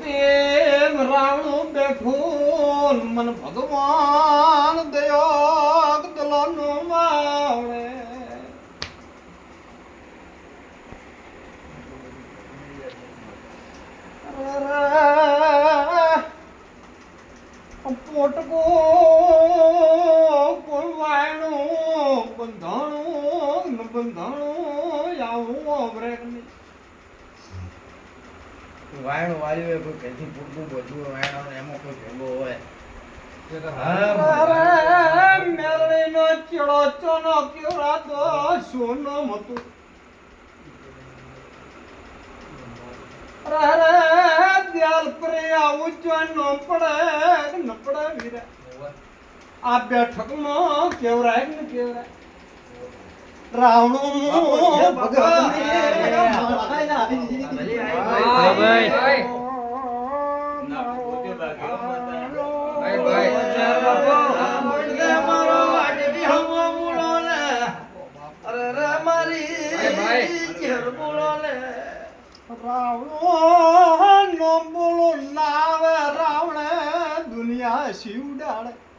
તેમ રાવણું બેઠું મન ભગવાન દયાક દલાનો માવણે પોટકો કોઈ વાયણું બંધાણું બંધાણું, આવું અવરેક નહીં વાયણ વાળ્યું હોય કોઈ ઘરથી પૂરતું બધું વાયણ એમાં કોઈ ભેગો હોય. મેલડીનો ચેડો ચોનો કેવડાતો સોનો મતું. દ્યાલ પરે આવું ચોનો પડે ન વીરા. આ બેઠકમાં કેવરાય ને કેવરાય રાવણું ભગવાનને હા, ભાઈ.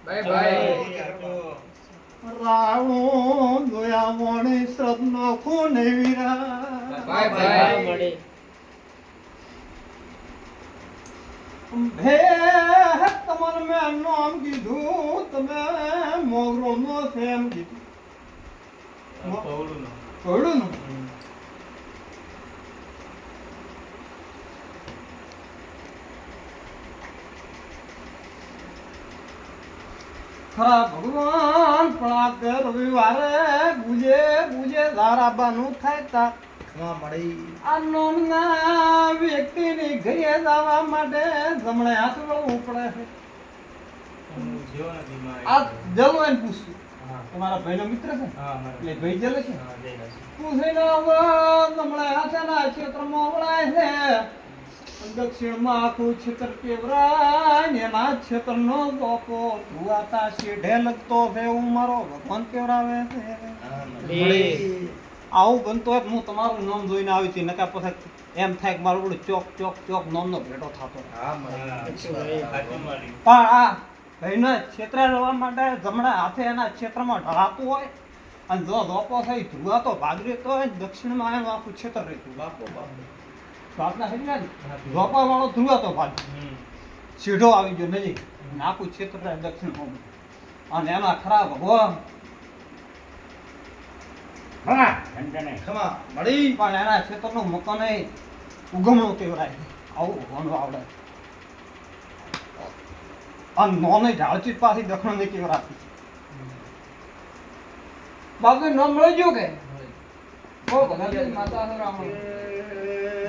ભાઈ, ભાઈ. રાવણો દોયા મોણે શ્રદ્ધનો ખૂન વીરા ભે તમને મેં નામ કીધું તમે મોગરો નો સેમ કીધું. થોડું ને ખરા ભગવાન પણ આ તે રવિવારે ગુજે ગુજે ધારાબાનું થાય તા આ નોમના વ્યક્તિની ઘરે જવા માટે જમણે હાથ વળવું પડે છે. આ જલો એને પૂછ્યું. તમારા ભાઈનો મિત્ર છે? એટલે ભાઈ જલે છે? પૂછીને જમણે હાથેના ક્ષેત્રમાં વળાય છે. દક્ષિણમાં આખું છેતર કેવરાય એના છેતરનો ગોપો. ધુઆતા શેઢે લગતો છે મારો ભગવાન કેવરાવે છે. આવું બનતો હોય હું તમારું નામ જોઈને આવી હતી નકા પછી એમ થાય કે મારું બધું ચોક ચોક ચોક નામનો ભેટો થતો પણ આ ભાઈને ક્ષેત્રે રહેવા માટે જમણા હાથે એના ક્ષેત્રમાં ઢળાતું હોય. અને જો ધોપો થઈ ધ્રુવાતો ભાગ રહેતો હોય દક્ષિણમાં એનું આખું છેતર રહેતું બાપના ને ધોપા વાળો ધ્રુવાતો ભાગ સીધો આવી ગયો નજીક. આખું ક્ષેત્ર દક્ષિણ અને એમાં ખરા ભગવાન. પણ એના ક્ષેત્રનું મકાન ઉગમણું કેવડાય આવું ભગવાન આવડે. અને નોને ઝાડચી પાછી દખણની કેવડાતી બાપુ નામ મળી ગયો કે બહુ બધા માતા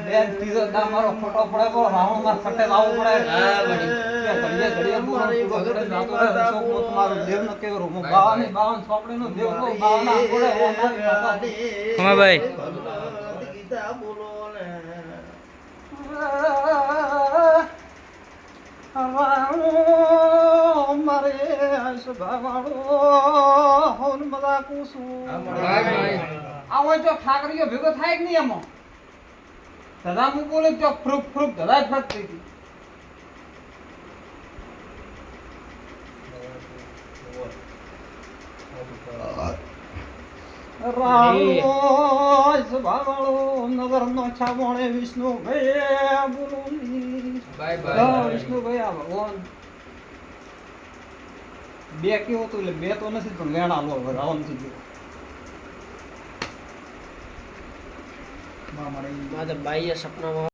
બેન ત્રીજો દા મારો ફોટો પડે કો રાવણમાં ફટે લાવું પડે હા, બડી કે ઘડીએ ઘડીએ જાતો રહે. શોકમોત મારો દેવ નો કેવરો હું બાવાની બાવન છોપડી નો દેવ તો બાવના પડે ઓ મારી. ખમાભાઈ. ગીતા બોલો ને રાવણ મારે સભાવાળો હોન બધા કુસુમ આવો જો ઠાકરીઓ ભેગો થાય કે નહીં એમાં દાદા હું બોલે જો ફ્રુક ફ્રુક ધરા જ ફટ થઈ ગઈ ભગવાન. બે કેવું હતું એટલે બે તો નથી પણ વેણા લો રાવણ થી ગયો મારા બાઈએ સપનામાં